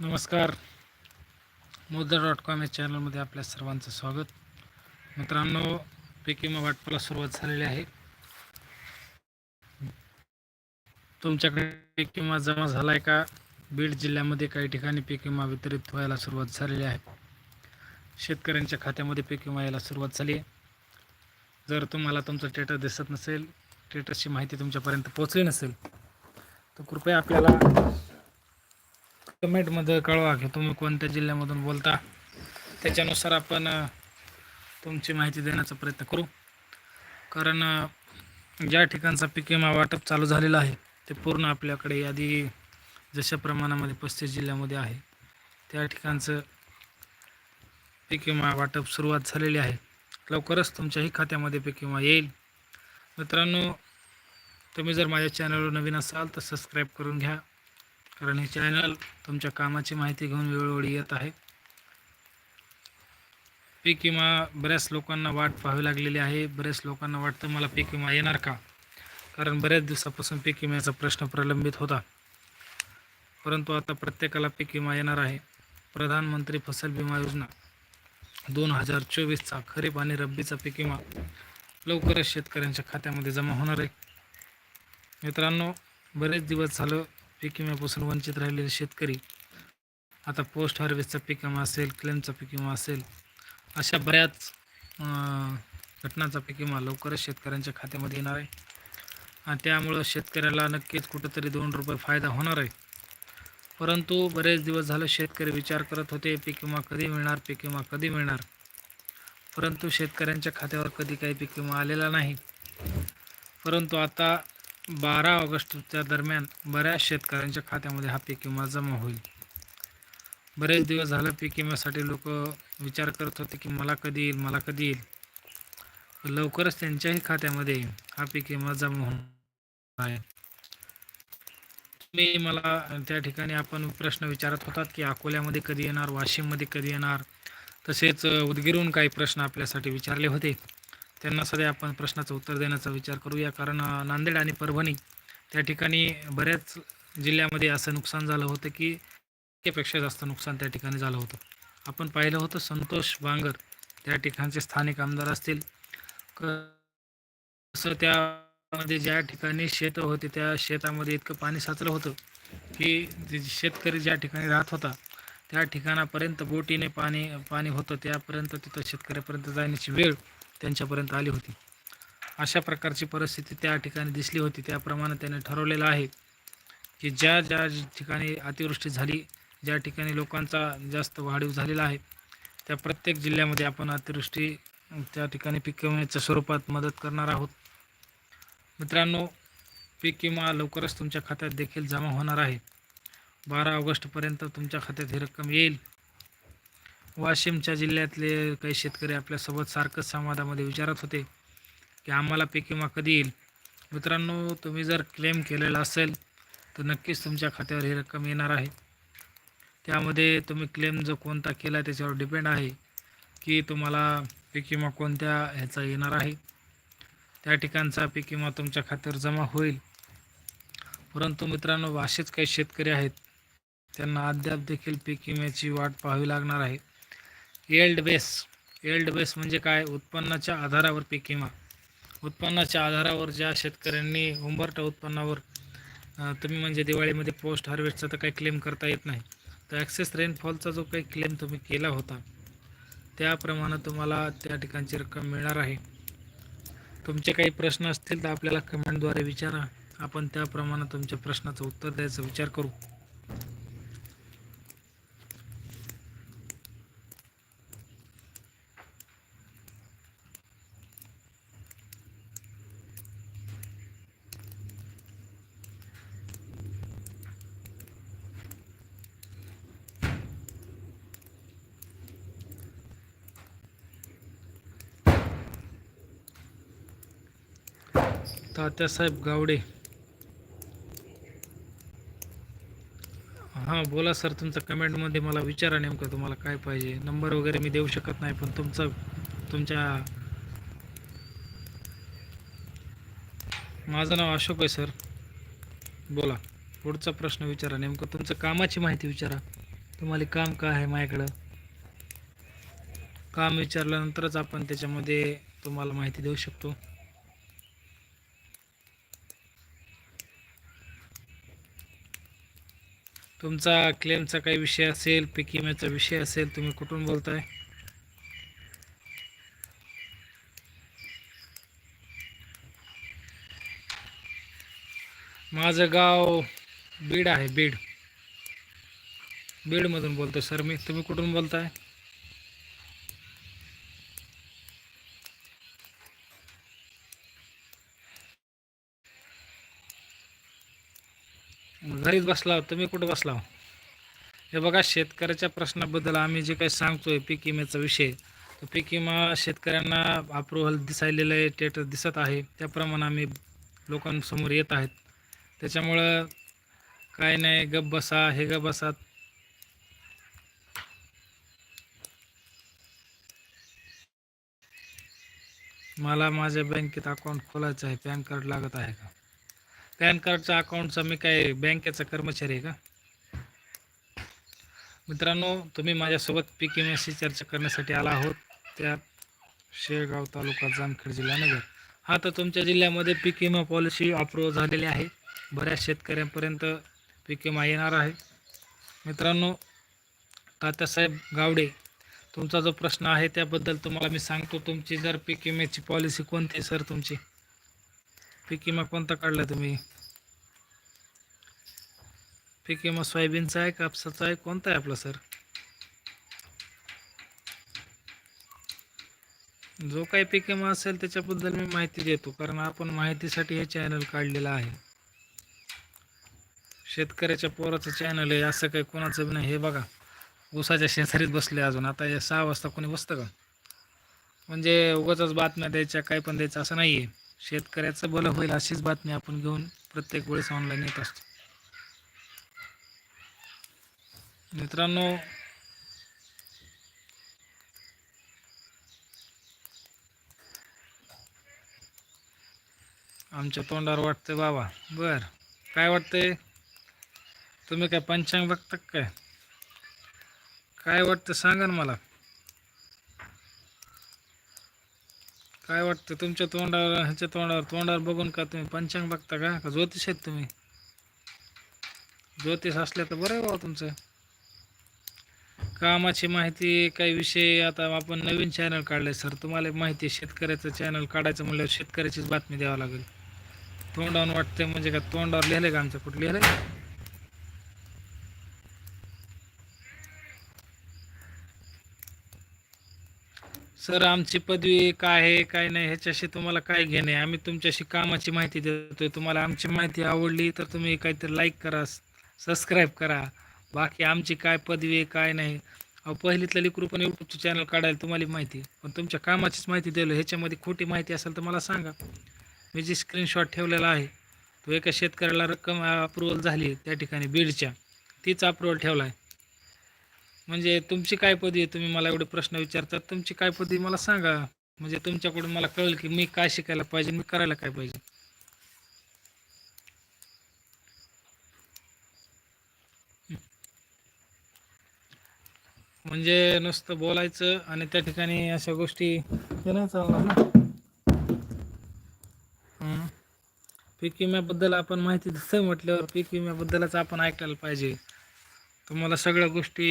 नमस्कार. Mother dot com या चॅनलमध्ये आपल्या सर्वांचं स्वागत. मित्रांनो पीक विमा वाटपाला सुरुवात झालेली आहे. तुमच्याकडे पीक विमा जमा झाला आहे का? बीड जिल्ह्यामध्ये काही ठिकाणी पीक विमा वितरित व्हायला सुरुवात झालेली आहे. शेतकऱ्यांच्या खात्यामध्ये पीक विमा यायला सुरुवात झाली आहे. जर तुम्हाला तुमचं टेटर दिसत नसेल टेटरची माहिती तुमच्यापर्यंत पोहोचली नसेल तर कृपया आपल्याला कमेंटमध्ये कळवा की तुम्ही कोणत्या जिल्ह्यामधून बोलता. त्याच्यानुसार आपण तुमची माहिती देण्याचा प्रयत्न करू. कारण ज्या ठिकाणचा पीक विमा वाटप चालू झालेला आहे ते पूर्ण आपल्याकडे यादी जशा प्रमाणामध्ये पस्तीस जिल्ह्यामध्ये आहे त्या ठिकाणचं पीक विमा वाटप सुरुवात झालेली आहे. लवकरच तुमच्याही खात्यामध्ये पीक विमा येईल. मित्रांनो तुम्ही जर माझ्या चॅनलवर नवीन असाल तर सबस्क्राईब करून घ्या. कारण हे चॅनल तुमच्या कामाची माहिती घेऊन वेळोवेळी येत आहे. पीक विमा बऱ्याच लोकांना वाट पाहावी लागलेली आहे. बऱ्याच लोकांना वाटतं मला पीक विमा येणार का? कारण बऱ्याच दिवसापासून पीक विम्याचा प्रश्न प्रलंबित होता. परंतु आता प्रत्येकाला पीक विमा येणार आहे. प्रधानमंत्री फसल विमा योजना. दोन हजार चोवीसचा खरीप आणि रब्बीचा पीक विमा लवकरच शेतकऱ्यांच्या खात्यामध्ये जमा होणार आहे. मित्रांनो बरेच दिवस झालं पीक विम्यापासून वंचित राहिलेले शेतकरी आता पोस्ट हार्वेस्टचा पीक विमा असेल क्लेमचा पीक विमा असेल अशा बऱ्याच घटनांचा पीक विमा लवकरच शेतकऱ्यांच्या खात्यामध्ये येणार आहे. आणि त्यामुळं शेतकऱ्याला नक्कीच कुठंतरी दोन रुपये फायदा होणार आहे. परंतु बरेच दिवस झालं शेतकरी विचार करत होते पीक विमा कधी मिळणार पीक विमा कधी मिळणार? परंतु शेतकऱ्यांच्या खात्यावर कधी काही पीक विमा आलेला नाही. परंतु आता बारा ऑगस्टच्या दरम्यान बऱ्याच शेतकऱ्यांच्या खात्यामध्ये हा पीक विमा जमा होईल. बरेच दिवस झालं पीक विम्यासाठी लोक विचार करत होते की मला कधी येईल मला कधी येईल. लवकरच त्यांच्याही खात्यामध्ये हा पीक विमा जमा होणार आहे. तुम्ही मला त्या ठिकाणी आपण प्रश्न विचारत होतात की अकोल्यामध्ये कधी येणार वाशिममध्ये कधी येणार? तसेच अ, काही प्रश्न आपल्यासाठी विचारले होते. त्यांना सध्या आपण प्रश्नाचं उत्तर देण्याचा विचार करूया. कारण नांदेड आणि परभणी त्या ठिकाणी बऱ्याच जिल्ह्यामध्ये असं नुकसान झालं होतं की पेक्षा जास्त नुकसान त्या ठिकाणी झालं होतं. आपण पाहिलं होतं संतोष बांगर त्या ठिकाणचे स्थानिक आमदार असतील. कसं त्यामध्ये ज्या ठिकाणी शेतं होती त्या शेतामध्ये इतकं पाणी साचलं होतं की शेतकरी ज्या ठिकाणी राहत होता त्या ठिकाणापर्यंत बोटीने पाणी पाणी होतं. त्यापर्यंत तिथं शेतकऱ्यापर्यंत जाण्याची वेळ त्यांच्यापर्यंत आली होती. अशा प्रकारची परिस्थिती त्या ठिकाणी दिसली होती. त्याप्रमाणे त्याने ठरवलेलं आहे की ज्या ज्या ठिकाणी अतिवृष्टी झाली ज्या ठिकाणी लोकांचा जास्त वाढीव झालेला आहे त्या प्रत्येक जिल्ह्यामध्ये आपण अतिवृष्टी त्या ठिकाणी पीक विम्याच्या स्वरूपात मदत करणार आहोत. मित्रांनो पीक विमा लवकरच तुमच्या खात्यात देखील जमा होणार आहे. बारा ऑगस्टपर्यंत तुमच्या खात्यात ही रक्कम येईल. वाशिमच्या जिल्ह्यातले काही शेतकरी आपल्यासोबत सारखंच संवादामध्ये विचारत होते की आम्हाला पीक विमा कधी येईल? मित्रांनो तुम्ही जर क्लेम केलेला असेल तर नक्कीच तुमच्या खात्यावर ही रक्कम येणार आहे. त्यामध्ये तुम्ही क्लेम जो कोणता केला त्याच्यावर डिपेंड आहे की तुम्हाला पीक विमा कोणत्या ह्याचा येणार आहे. त्या ठिकाणचा पीक विमा तुमच्या खात्यावर जमा होईल. परंतु मित्रांनो असेच काही शेतकरी आहेत त्यांना अद्याप देखील पीक विम्याची वाट पाहावी लागणार आहे. एल्ड बेस एल्ड बेस म्हणजे काय? उत्पन्नाच्या आधारावर पीक विमा. उत्पन्नाच्या आधारावर ज्या शेतकऱ्यांनी उंबरटा उत्पन्नावर तुम्ही म्हणजे दिवाळीमध्ये पोस्ट हार्वेस्टचा तर काही क्लेम करता येत नाही. तर ॲक्सेस रेनफॉलचा जो काही क्लेम तुम्ही केला होता त्याप्रमाणे तुम्हाला त्या ठिकाणची रक्कम मिळणार आहे. तुमचे काही प्रश्न असतील तर आपल्याला कमेंटद्वारे विचारा. आपण त्याप्रमाणे तुमच्या प्रश्नाचं उत्तर द्यायचा विचार करू. तात्यासाहेब गावडे. हां बोला सर तुमचं कमेंटमध्ये मला विचारा नेमकं तुम्हाला काय पाहिजे. नंबर वगैरे मी देऊ शकत नाही पण तुमचं तुमच्या माझं नाव अशोक आहे सर. बोला पुढचा प्रश्न विचारा नेमकं. तुमचं कामाची माहिती विचारा. तुम्हाला काम काय आहे माझ्याकडं? काम विचारल्यानंतरच आपण त्याच्यामध्ये तुम्हाला माहिती देऊ शकतो. तुमचा क्लेमचा काही विषय असेल पीक विम्याचा विषय असेल तुम्ही कुठून बोलताय? माझं गाव बीड आहे बीड. बीडमधून बोलतो सर. मी तुम्ही कुठून बोलताय? घरीच बसला तुम्ही कुठं बसला हे बघा शेतकऱ्याच्या प्रश्नाबद्दल आम्ही जे काही सांगतोय पीक विम्याचा विषय तर पीक विमा शेतकऱ्यांना अप्रुव्हल दिसायलेलं आहे स्टेटस दिसत आहे. त्याप्रमाणे आम्ही लोकांसमोर येत आहेत. त्याच्यामुळं काय नाही गप बसा हे गप बसा. मला माझ्या बँकेत अकाउंट खोलायचं आहे पॅन कार्ड लागत आहे का? पॅन कार्डचा अकाउंटचा मी काय बँकेचा कर्मचारी आहे का? मित्रांनो तुम्ही माझ्यासोबत पीक विम्याशी चर्चा करण्यासाठी आला आहोत. त्या शेळगाव तालुका जामखेड जिल्हा नगर. हा तर तुमच्या जिल्ह्यामध्ये पीक विमा पॉलिसी अप्रूव्ह झालेली आहे. बऱ्याच शेतकऱ्यांपर्यंत पीक विमा येणार आहे. मित्रांनो तात्यासाहेब गावडे तुमचा जो प्रश्न आहे त्याबद्दल तुम्हाला मी सांगतो. तुमची जर पीक विम्याची पॉलिसी कोणती आहे सर तुमची? पिकिमा विमा कोणता काढला तुम्ही? पिकिमा सोयाबीनचा आहे कापसाचा आहे कोणता आहे आपला सर? जो काही पिकेमा असेल त्याच्याबद्दल मी माहिती देतो कारण आपण माहितीसाठी हे चॅनल काढलेलं आहे. शेतकऱ्याच्या पोराचं चॅनल आहे असं काही कोणाचं बी नाही. हे बघा ऊसाच्या शेजारीत बसले अजून. आता या सहा वाजता कोणी बसतं का? म्हणजे उगाच बातम्या द्यायच्या काय पण द्यायचं असं नाही आहे शेतकऱ्याचं बलं होईल अशीच बातमी आपण घेऊन प्रत्येक वेळेस ऑनलाईन येत असतो. मित्रांनो आमच्या तोंडावर वाटतंय बाबा. बर काय वाटतंय? तुम्ही काय पंचांग बघता काय? काय वाटतं सांगा ना मला. काय वाटतं तुमच्या तोंडावर ह्याच्या तोंडावर तोंडावर बघून का तुम्ही पंचांग बघता का? का ज्योतिष आहेत तुम्ही? ज्योतिष असल्या तर बरं आहे बाबा तुमचं. कामाची माहिती काही विषय आता आपण नवीन चॅनल काढले सर तुम्हाला माहिती आहे शेतकऱ्याचं चॅनल काढायचं म्हणल्यावर शेतकऱ्याचीच बातमी द्यावं लागेल. तोंडावर वाटतंय म्हणजे का तोंडावर लिहिलंय का आमचं? कुठं लिहिलंय? सर आमची पदवी काय आहे काय नाही ह्याच्याशी तुम्हाला काय घेणे आम्ही तुमच्याशी कामाची माहिती देतोय. तुम्हाला आमची माहिती आवडली तर तुम्ही काहीतरी लाईक करा सबस्क्राईब करा. बाकी आमची काय पदवी आहे काय नाही अहो पहिलीतलं लिकरू पण यूट्यूबचं चॅनल काढायला तुम्हाला माहिती पण तुमच्या कामाचीच माहिती दिलं ह्याच्यामध्ये खोटी माहिती असेल तर मला सांगा. मी जी स्क्रीनशॉट ठेवलेला आहे तो एका शेतकऱ्याला रक्कम अप्रुव्हल झाली त्या ठिकाणी बीडच्या. तीच अप्रुव्हल ठेवला आहे. म्हणजे तुमची काय पदवी आहे? तुम्ही मला एवढे प्रश्न विचारतात. तुमची काय पदवी मला सांगा. म्हणजे तुमच्याकडून मला कळेल की मी काय शिकायला पाहिजे मी करायला काय पाहिजे? म्हणजे नुसतं बोलायचं आणि त्या ठिकाणी अशा गोष्टी हे नाही चालणार ना? हं. पीक विम्याबद्दल आपण माहिती दिसतं म्हटल्यावर पीक विम्याबद्दलच आपण ऐकायला पाहिजे. तुम्हाला सगळ्या गोष्टी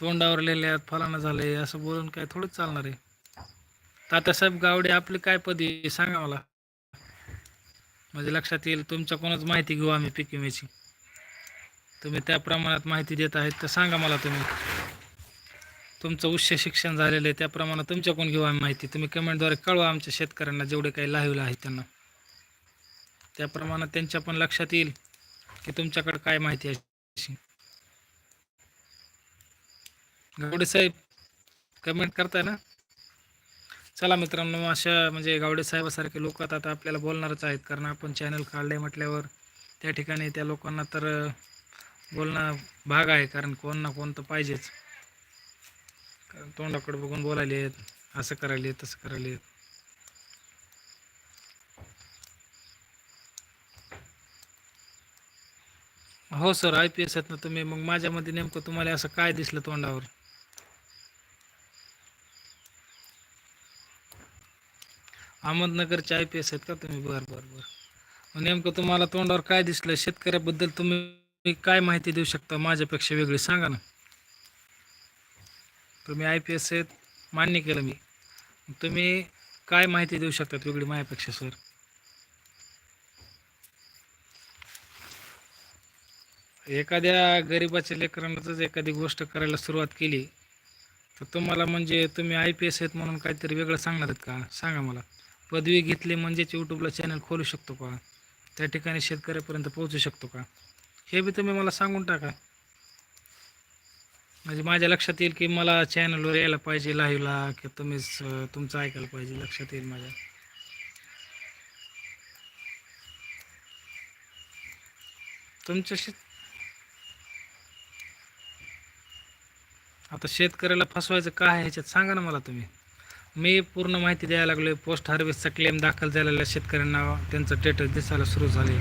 तोंडावर आहेत फलानं झालंय असं बोलून काय थोडंच चालणार आहे. तात्यासाहेब गावडे आपली काय पदी आहे? सांगा मला. म्हणजे लक्षात येईल तुमच्याकडूनच माहिती घेऊ आम्ही पीक विम्याची तुम्ही त्या प्रमाणात माहिती देत आहेत तर सांगा मला तुम्ही. तुमचं उच्च शिक्षण झालेलं आहे त्याप्रमाणे तुमच्याकडून घेऊ आम्ही माहिती. तुम्ही कमेंटद्वारे कळवा आमच्या शेतकऱ्यांना जेवढे काही लावलं आहे त्यांना. त्याप्रमाणे त्यांच्या पण लक्षात येईल की तुमच्याकडे काय माहिती आहे गावडे साहेब कमेंट करताय ना? चला मित्रांनो अशा म्हणजे गावडे साहेबासारखे लोक आता आता आपल्याला बोलणारच आहेत. कारण आपण चॅनल काढले म्हटल्यावर त्या ठिकाणी त्या लोकांना तर बोलणं भाग आहे. कारण कोण ना कोण तर पाहिजेच. कारण तोंडाकडे बघून बोलायले आहेत असं करायले तसं करायले हो सर आय पी एस आहेत ना तुम्ही. मग माझ्यामध्ये नेमकं तुम्हाला असं काय दिसलं तोंडावर? अहमदनगरचे आय पी एस आहेत का तुम्ही? बरं बरं बरं. मग नेमकं तुम्हाला तोंडावर काय दिसलं? शेतकऱ्याबद्दल तुम्ही काय माहिती देऊ शकता? माझ्यापेक्षा वेगळी सांगा ना. तुम्ही आय पी एस आहेत मान्य केलं मी. तुम्ही काय माहिती देऊ शकतात वेगळी माझ्यापेक्षा सर? एखाद्या गरिबाच्या लेकरांनाच एखादी गोष्ट करायला सुरुवात केली तर तुम्हाला म्हणजे तुम्ही आय पी एस आहेत म्हणून काहीतरी वेगळं सांगणार आहेत का? सांगा मला. पदवी घेतली म्हणजेच यूट्यूबला चॅनल खोलू शकतो का? त्या ठिकाणी शेतकऱ्यापर्यंत पोहोचू शकतो का? हे बी तुम्ही मला सांगून टाका. म्हणजे माझ्या लक्षात येईल की मला चॅनलवर यायला पाहिजे लाईव्हला की तुम्हीच तुमचं ऐकायला पाहिजे लक्षात येईल माझ्या. तुमच्याशी आता शेतकऱ्याला फसवायचं काय ह्याच्यात सांगा ना मला तुम्ही. मी पूर्ण माहिती द्यायला लागलोय. पोस्ट हार्वेस्टचा क्लेम दाखल झालेल्या शेतकऱ्यांना त्यांचं स्टेटस दिसायला सुरू झाले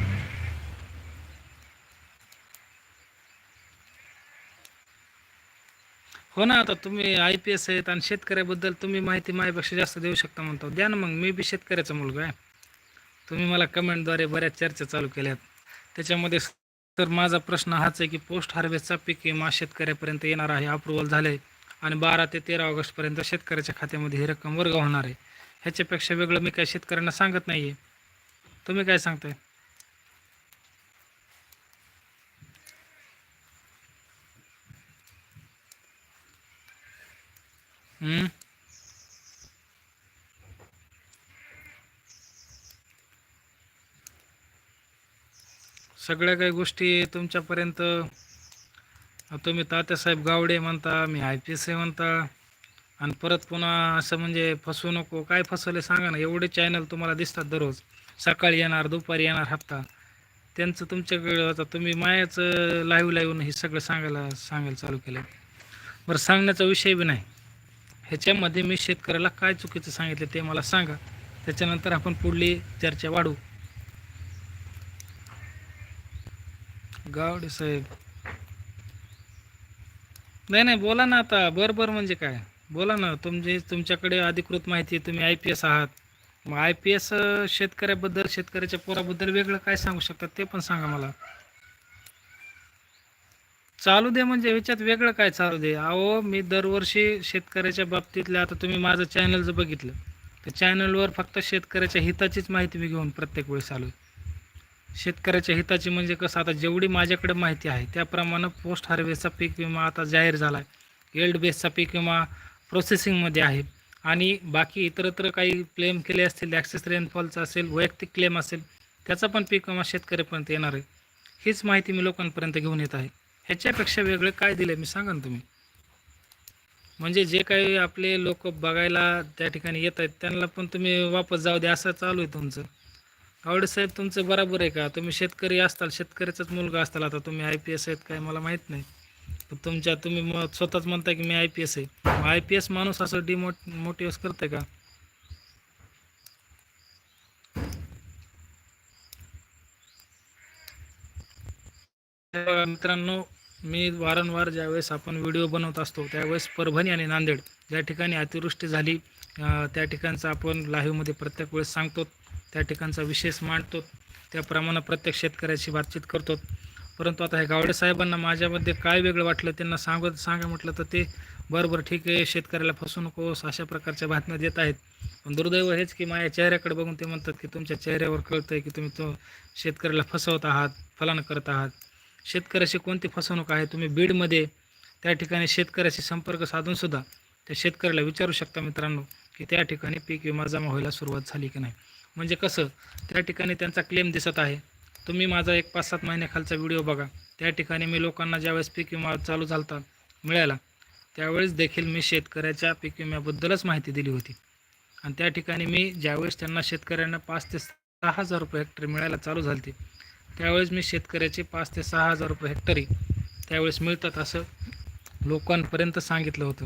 हो ना आता तुम्ही आय पी एस आहेत आणि शेतकऱ्याबद्दल तुम्ही माहिती माझ्यापेक्षा जास्त देऊ शकता म्हणतो. द्या ना मग मी बी शेतकऱ्याचा मुलगा आहे. तुम्ही मला कमेंटद्वारे बऱ्याच चर्चा चालू केल्यात. त्याच्यामध्ये तर माझा प्रश्न हाच आहे की पोस्ट हार्वेस्टचा पीक विमा शेतकऱ्यापर्यंत येणार आहे अप्रुव्हल झाले आणि बारा ते तेरा ऑगस्टपर्यंत शेतकऱ्याच्या खात्यामध्ये ही रक्कम वर्ग होणार आहे. ह्याच्यापेक्षा वेगळं मी काय शेतकऱ्यांना सांगत नाही आहे तुम्ही काय सांगताय? हम्म? सगळ्या काही गोष्टी तुमच्यापर्यंत तुम्ही तात्यासाहेब गावडे म्हणता मी आय पी एस आहे म्हणता. आणि परत पुन्हा असं म्हणजे फसवू नको. काय फसवले सांगा ना. एवढे चॅनल तुम्हाला दिसतात दररोज. सकाळी येणार दुपारी येणार हप्ता. त्यांचं तुमच्याकडे आता तुम्ही मायाचं लाईव्ह लाईव्ह हे सगळं सांगायला सांगायला चालू केलं बरं सांगण्याचा विषय बी नाही. ह्याच्यामध्ये मी शेतकऱ्याला काय चुकीचं सांगितलं ते मला सांगा. त्याच्यानंतर आपण पुढली चर्चा वाढवू गावडे साहेब नाही नाही बोला ना आता. बरं बरं म्हणजे काय? बोला ना. तुमचे तुमच्याकडे अधिकृत माहिती आहे. तुम्ही आय पी एस आहात. मग आय पी एस शेतकऱ्याबद्दल शेतकऱ्याच्या पोराबद्दल वेगळं काय सांगू शकतात ते पण सांगा मला. चालू दे म्हणजे ह्याच्यात वेगळं काय चालू दे? अहो मी दरवर्षी शेतकऱ्याच्या बाबतीतल्या आता तुम्ही माझं चॅनल जर बघितलं तर चॅनलवर फक्त शेतकऱ्याच्या हिताचीच माहिती मी घेऊन प्रत्येक वेळेस चालू आहे शेतकऱ्याच्या हिताची म्हणजे कसं आता जेवढी माझ्याकडे माहिती आहे त्याप्रमाणे पोस्ट हार्वेस्टचा पीक विमा आता जाहीर झाला आहे एल्ड बेसचा पीक विमा प्रोसेसिंगमध्ये आहे. आणि बाकी इतरत्र काही क्लेम केले असतील ॲक्सेस रेनफॉलचा असेल वैयक्तिक क्लेम असेल त्याचा पण पीक विमा शेतकऱ्यापर्यंत येणार आहे. हीच माहिती मी लोकांपर्यंत घेऊन येत आहे. ह्याच्यापेक्षा वेगळं काय दिलं आहे मी सांगा ना तुम्ही. म्हणजे जे काही आपले लोक बघायला त्या ठिकाणी येत आहेत त्यांना पण तुम्ही वापस जाऊ द्या असं चालू आहे तुमचं. आवडे साहेब तुमचं बरोबर आहे का? तुम्ही शेतकरी असताल शेतकऱ्याचाच मुलगा असताल आता तुम्ही आय पी एस आहेत काय मला माहीत नाही. पण तुमच्या तुम्ही मग स्वतःच म्हणताय की मी आय पी एस आहे. आय पी एस माणूस असं डिमोट मोटिवेस करते का? मित्रांनो मी वारंवार ज्यावेळेस आपण व्हिडिओ बनवत असतो त्यावेळेस परभणी आणि नांदेड ज्या ठिकाणी अतिवृष्टी झाली. त्या ठिकाणचं आपण लाईव्हमध्ये प्रत्येक वेळेस सांगतो. त्या ठिकाणचा विशेष मांडतो. त्याप्रमाणे प्रत्येक शेतकऱ्याशी बातचीत करतो. परंतु आता हे गावडे साहेबांना माझ्यामध्ये काय वेगळं वाटलं त्यांना सांगत सांगा म्हटलं तर ते बरं बरं ठीक आहे शेतकऱ्याला फसू नकोस अशा प्रकारच्या बातम्या देत आहेत. पण दुर्दैव हेच की माझ्या चेहऱ्याकडे बघून ते म्हणतात की तुमच्या चेहऱ्यावर कळतं आहे की तुम्ही तो शेतकऱ्याला फसवत आहात फलान करत आहात. शेतकऱ्याशी कोणती फसवणूक आहे? तुम्ही बीडमध्ये त्या ठिकाणी शेतकऱ्याशी संपर्क साधूनसुद्धा त्या शेतकऱ्याला विचारू शकता मित्रांनो की त्या ठिकाणी पीक विमा जमा व्हायला सुरुवात झाली की नाही. म्हणजे कसं त्या ठिकाणी त्यांचा क्लेम दिसत आहे. तुम्ही माझा एक पाच सात महिन्याखालचा व्हिडिओ बघा. त्या ठिकाणी मी लोकांना ज्यावेळेस पीक विमा चालू झालता मिळाला त्यावेळेस देखील मी शेतकऱ्याच्या पीक विम्याबद्दलच माहिती दिली होती. आणि त्या ठिकाणी मी ज्यावेळेस त्यांना शेतकऱ्यांना पाच ते सहा हजार रुपये हेक्टरी मिळायला चालू झालती त्यावेळेस मी शेतकऱ्याचे पाच ते सहा हजार रुपये हेक्टरी त्यावेळेस मिळतात असं लोकांपर्यंत सांगितलं होतं.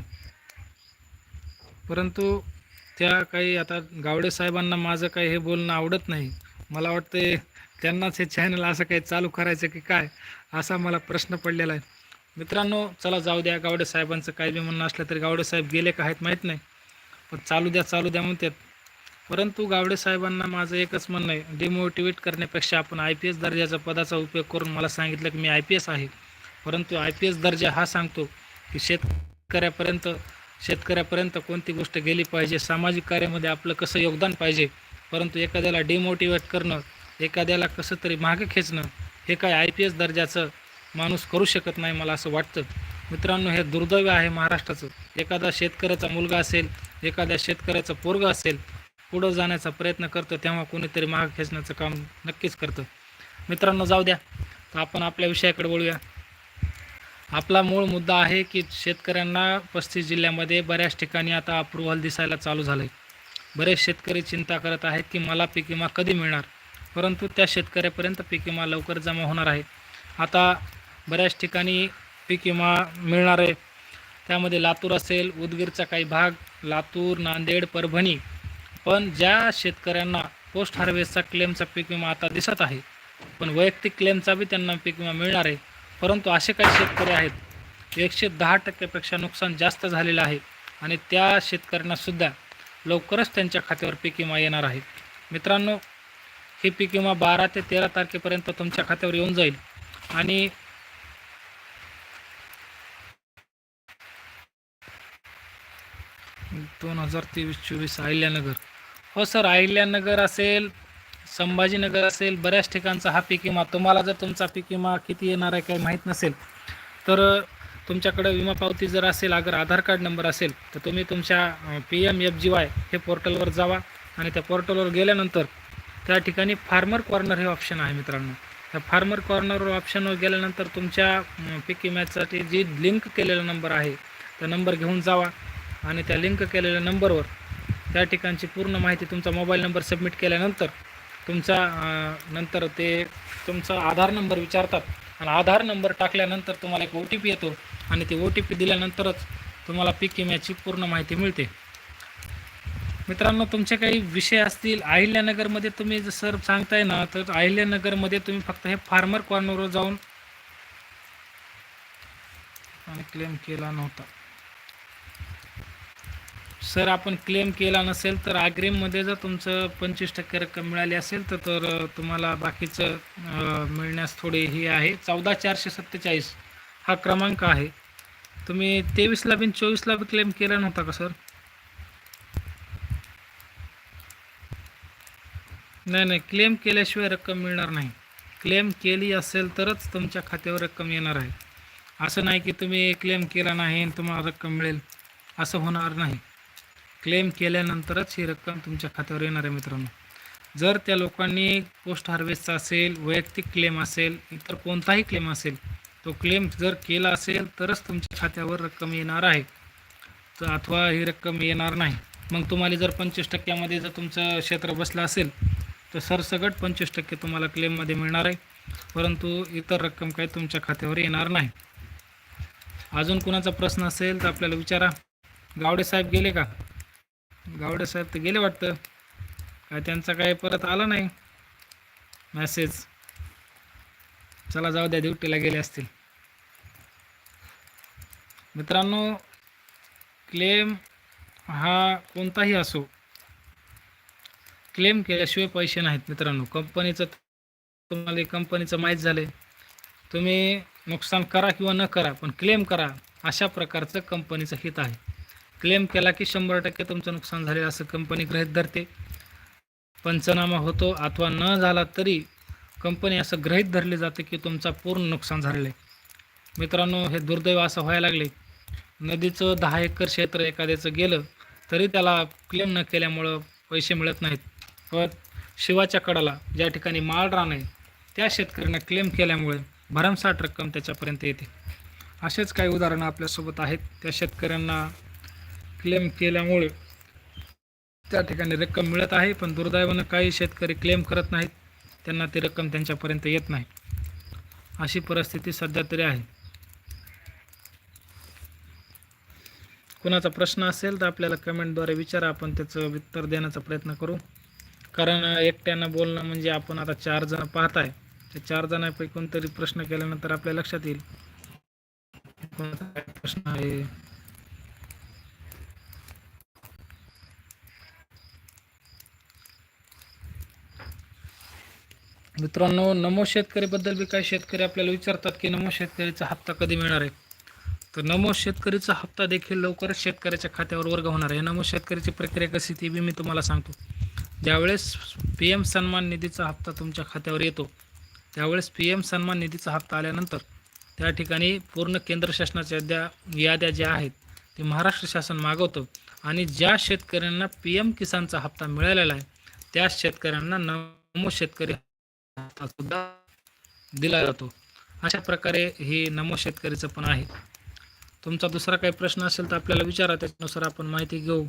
परंतु त्या काही आता गावडे साहेबांना माझं काही हे बोलणं आवडत नाही. मला वाटते त्यांनाच हे चॅनल असं काही चालू करायचं की काय असा मला प्रश्न पडलेला आहे. मित्रांनो चला जाऊ द्या गावडे साहेबांचं काही बी म्हणणं असलं तरी गावडे साहेब गेले का आहेत माहीत नाही. पण चालू द्या चालू द्या म्हणतात. परंतु गावडे साहेबांना माझं एकच म्हणणं आहे डिमोटिवेट करण्यापेक्षा आपण आय पी एस दर्जाचा पदाचा उपयोग करून मला सांगितलं की मी आय पी एस आहे. परंतु आय पी एस दर्जा हा सांगतो की शेतकऱ्यापर्यंत शेतकऱ्यापर्यंत कोणती गोष्ट गेली पाहिजे? सामाजिक कार्यामध्ये आपलं कसं योगदान पाहिजे? परंतु एखाद्याला डिमोटिवेट करणं एखाद्याला कसं तरी मागे खेचणं हे काय आय पी एस दर्जाचं माणूस करू शकत नाही मला असं वाटतं. मित्रांनो हे दुर्दैव आहे महाराष्ट्राचं. एखादा शेतकऱ्याचा मुलगा असेल एखाद्या शेतकऱ्याचं पोरगा असेल पुढं जाण्याचा प्रयत्न करतं तेव्हा कोणीतरी मागे खेचण्याचं काम नक्कीच करतं. मित्रांनो जाऊ द्या. तर आपण आपल्या विषयाकडे वळूया. आपला मूळ मुद्दा आहे की शेतकऱ्यांना पस्तीस जिल्ह्यामध्ये बऱ्याच ठिकाणी आता अप्रुव्हल दिसायला चालू झालं आहे बरेच शेतकरी चिंता करत आहेत की मला पीक विमा कधी मिळणार? परंतु त्या शेतकऱ्यापर्यंत पीक विमा लवकर जमा होणार आहे. आता बऱ्याच ठिकाणी पीक विमा मिळणार आहे. त्यामध्ये लातूर असेल उदगीरचा काही भाग लातूर नांदेड परभणी. पण ज्या शेतकऱ्यांना पोस्ट हार्वेस्टचा क्लेमचा पीक विमा आता दिसत आहे पण वैयक्तिक क्लेमचा बी त्यांना पीक विमा मिळणार आहे. परंतु असे काही शेतकरी आहेत एकशे दहा टक्क्यापेक्षा नुकसान जास्त झालेलं आहे आणि त्या शेतकऱ्यांनासुद्धा लवकरच त्यांच्या खात्यावर पीक विमा येणार आहे. मित्रांनो हे पीक विमा बारा ते तेरा तारखेपर्यंत तुमच्या खात्यावर येऊन जाईल आणि दोन हजार तेवीस चोवीस अहिल्यानगर. हो सर अहिल्यानगर असेल संभाजीनगर असेल बऱ्याच ठिकाणचा हा पीक विमा. तुम्हाला जर तुमचा पीक विमा किती येणार आहे काही माहीत नसेल तर तुमच्याकडे विमा पावती जर असेल अगर आधार कार्ड नंबर असेल तर तुम्ही तुमच्या P M F G Y हे पोर्टलवर जावा आणि त्या पोर्टलवर गेल्यानंतर त्या ठिकाणी फार्मर कॉर्नर हे ऑप्शन आहे मित्रांनो. त्या फार्मर कॉर्नरवर ऑप्शनवर गेल्यानंतर तुमच्या पीक विम्यासाठी जी लिंक केलेला नंबर आहे त्या नंबर घेऊन जावा आणि त्या लिंक केलेल्या नंबरवर त्या ठिकाणची पूर्ण माहिती तुमचा मोबाईल नंबर सबमिट केल्यानंतर तुमचा नंतर ते तुमचा आधार नंबर विचारतात. आणि आधार नंबर टाकल्यानंतर तुम्हाला एक ओ टी पी येतो. आणि ते ओ टी पी दिल्यानंतरच तुम्हाला पीक विम्याची पूर्ण माहिती मिळते. मित्रांनो तुमचे काही विषय असतील अहिल्यानगरमध्ये तुम्ही जर सर सांगताय ना तर अहिल्यानगरमध्ये तुम्ही फक्त हे फार्मर कॉर्नरवर जाऊन आणि क्लेम केला नव्हता. सर आपण क्लेम केला नसेल तर अग्रिममध्ये जर तुमचं पंचवीस टक्के रक्कम मिळाली असेल तर तर तुम्हाला बाकीचं मिळण्यास थोडी हे आहे. चौदा चारशे सत्तेचाळीस हा क्रमांक आहे. तुम्ही तेवीसला बिन चोवीसला बी क्लेम केला नव्हता का सर? नाही नाही. क्लेम केल्याशिवाय रक्कम मिळणार नाही. क्लेम केली असेल तरच तुमच्या खात्यावर रक्कम येणार आहे. असं नाही की तुम्ही क्लेम केला नाही आणि तुम्हाला रक्कम मिळेल. असं होणार नाही. क्लेम केल्यानंतरच ही रक्कम तुमच्या खात्यावर येणार आहे मित्रांनो. जर त्या लोकांनी पोस्ट हार्वेस्टचा असेल वैयक्तिक क्लेम असेल इतर कोणताही क्लेम असेल तो क्लेम जर केला असेल तरच तुमच्या खात्यावर रक्कम येणार आहे. तर अथवा ही रक्कम येणार नाही. मग तुम्हाला जर पंचवीस टक्क्यामध्ये जर तुमचं क्षेत्र बसलं असेल तर सरसगट पंचवीस टक्के तुम्हाला क्लेममध्ये मिळणार आहे. परंतु इतर रक्कम काही तुमच्या खात्यावर येणार नाही. अजून कुणाचा प्रश्न असेल तर आपल्याला विचारा. गावडे साहेब गेले का? गावडे साहेब तर गेले वाटतं. काय त्यांचा काय परत आला नाही. मेसेज चला जाऊ द्या ड्युटीला गेले असतील. मित्रांनो क्लेम हा कोणताही असो क्लेम केल्याशिवाय पैसे नाहीत मित्रांनो. कंपनीचं तुम्हाला कंपनीचं माहीत झालं तुम्ही नुकसान करा किंवा न करा पण क्लेम करा अशा प्रकारचं कंपनीचं हित आहे. क्लेम केला की शंभर टक्के तुमचं नुकसान झाले असं कंपनी गृहीत धरते. पंचनामा होतो अथवा न झाला तरी कंपनी असं गृहीत धरले जाते की तुमचा पूर्ण नुकसान झालेलं आहे. मित्रांनो हे दुर्दैव असं व्हायला लागले. नदीचं दहा एकर क्षेत्र एखाद्याचं गेलं तरी त्याला क्लेम न केल्यामुळं पैसे मिळत नाहीत. पण शिवाच्या कडाला ज्या ठिकाणी माळ रान आहे त्या शेतकऱ्यांना क्लेम केल्यामुळे भरमसाठ रक्कम त्याच्यापर्यंत येते. असेच काही उदाहरणं आपल्यासोबत आहेत. त्या शेतकऱ्यांना क्लेम केल्यामुळे त्या ठिकाणी रक्कम मिळत आहे पण दुर्दैवानं काही शेतकरी क्लेम करत नाहीत. त्यांना ती रक्कम त्यांच्यापर्यंत येत नाही. अशी परिस्थिती सध्या तरी आहे. कुणाचा प्रश्न असेल तर आपल्याला कमेंटद्वारे विचारा. आपण त्याचं उत्तर देण्याचा प्रयत्न करू. कारण एकट्यानं बोलणं म्हणजे आपण आता चार जण पाहताय. त्या चार जणांपैकी कोणतरी प्रश्न केल्यानंतर आपल्या लक्षात येईल. कोणता प्रश्न आहे? मित्रांनो नमो शेतकरीबद्दल बी काही शेतकरी आपल्याला विचारतात की नमो शेतकरीचा हप्ता कधी मिळणार आहे? तर नमो शेतकरीचा हप्ता देखील लवकरच शेतकऱ्याच्या खात्यावर वर्ग होणार आहे. नमो शेतकरीची प्रक्रिया कशी ती बी मी तुम्हाला सांगतो. ज्यावेळेस पी एम सन्मान निधीचा हप्ता तुमच्या खात्यावर येतो त्यावेळेस पी एम सन्मान निधीचा हप्ता आल्यानंतर त्या ठिकाणी पूर्ण केंद्र शासनाच्या द्या याद्या ज्या आहेत ते महाराष्ट्र शासन मागवतं आणि ज्या शेतकऱ्यांना पी एम किसानचा हप्ता मिळालेला आहे त्या शेतकऱ्यांना नमो शेतकरी सुद्धा दिला जातो. अशा प्रकारे हे नमो शेतकरीचं पण आहे. तुमचा दुसरा काही प्रश्न असेल तर आपल्याला विचारा त्याच्यानुसार आपण माहिती घेऊ.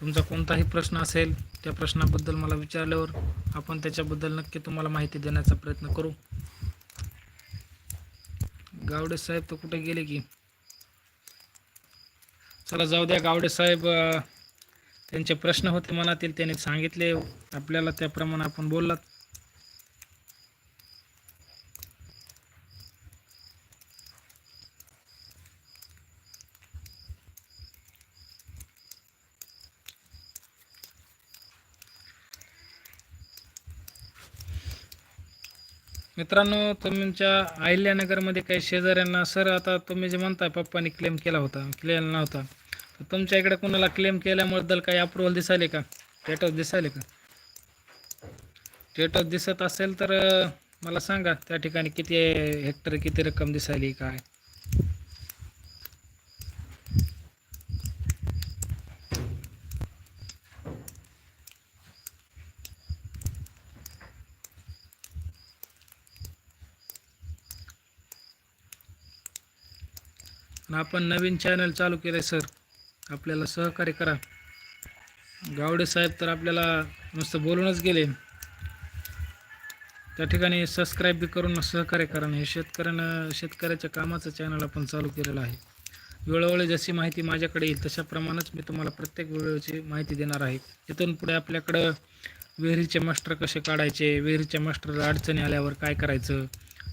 तुमचा कोणताही प्रश्न असेल त्या प्रश्नाबद्दल मला विचारल्यावर आपण त्याच्याबद्दल नक्की तुम्हाला माहिती देण्याचा प्रयत्न करू. गावडे साहेब तर कुठे गेले की? चला जाऊ द्या गावडे साहेब त्यांचे प्रश्न होते मनातील त्यांनी सांगितले. आपल्याला त्याप्रमाणे आपण बोललात. मित्रांनो तुमच्या अहिल्यानगरमध्ये काही शेजाऱ्यांना सर आता तुम्ही जे म्हणताय पप्पानी क्लेम केला होता क्लेम नव्हता. तर तुमच्या इकडे कोणाला क्लेम केल्याबद्दल काही अप्रुव्हल दिसायले का? स्टेटस दिसायले का? स्टेटस दिसत असेल तर मला सांगा त्या ठिकाणी किती हेक्टर किती रक्कम दिसायली काय? आपण नवीन चॅनल चालू केलं सर आपल्याला सहकार्य करा. गावडे साहेब तर आपल्याला नुसतं बोलूनच गेले. त्या ठिकाणी सबस्क्राईब बी करून सहकार्य करा हे शेतकऱ्यांना शेतकऱ्याच्या कामाचं चॅनल आपण चालू केलेलं आहे. वेळोवेळी जशी माहिती माझ्याकडे येईल तशाप्रमाणेच मी तुम्हाला प्रत्येक वेळेची माहिती देणार आहे. इथून पुढे आपल्याकडं विहिरीचे मास्टर कसे काढायचे विहिरीच्या मास्टर अडचणी आल्यावर काय करायचं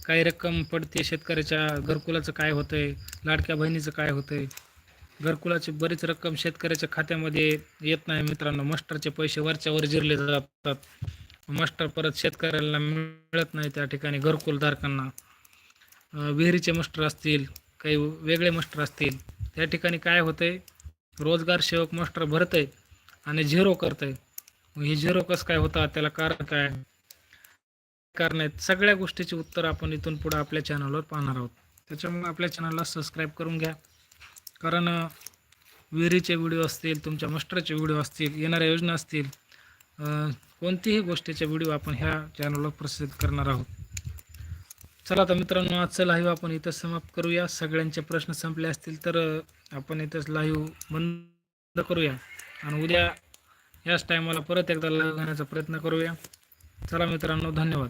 काय रक्कम पडते शेतकऱ्याच्या घरकुलाचं काय होतंय लाडक्या बहिणीचं काय होतंय घरकुलाची बरीच रक्कम शेतकऱ्याच्या खात्यामध्ये येत नाही मित्रांनो. मास्टरचे पैसे वरच्या वर जिरले जातात. मास्टर परत शेतकऱ्याला मिळत नाही त्या ठिकाणी घरकुलधारकांना विहिरीचे मास्टर असतील काही वेगळे मास्टर असतील त्या ठिकाणी काय होतंय? रोजगार सेवक मास्टर भरतंय आणि झिरो करतंय. मग हे झिरो कसं काय होतात त्याला कारण काय? कारण आहेत. सगळ्या गोष्टीची उत्तर आपण इथून पुढे आपल्या चॅनलवर पाहणार आहोत. त्याच्यामुळे आपल्या चॅनलला सबस्क्राईब करून घ्या. कारण विहिरीचे व्हिडिओ असतील तुमच्या मास्टरचे व्हिडिओ असतील येणाऱ्या योजना असतील कोणतीही गोष्टीचे व्हिडिओ आपण ह्या चॅनलवर प्रसिद्ध करणार आहोत. चला तर मित्रांनो आजचं लाईव्ह आपण इथं समाप्त करूया. सगळ्यांचे प्रश्न संपले असतील तर आपण इथंच लाईव्ह बंद करूया. आणि उद्या याच टायमाला परत एकदा लाईव्ह घेण्याचा प्रयत्न करूया. चला मित्रांनो धन्यवाद.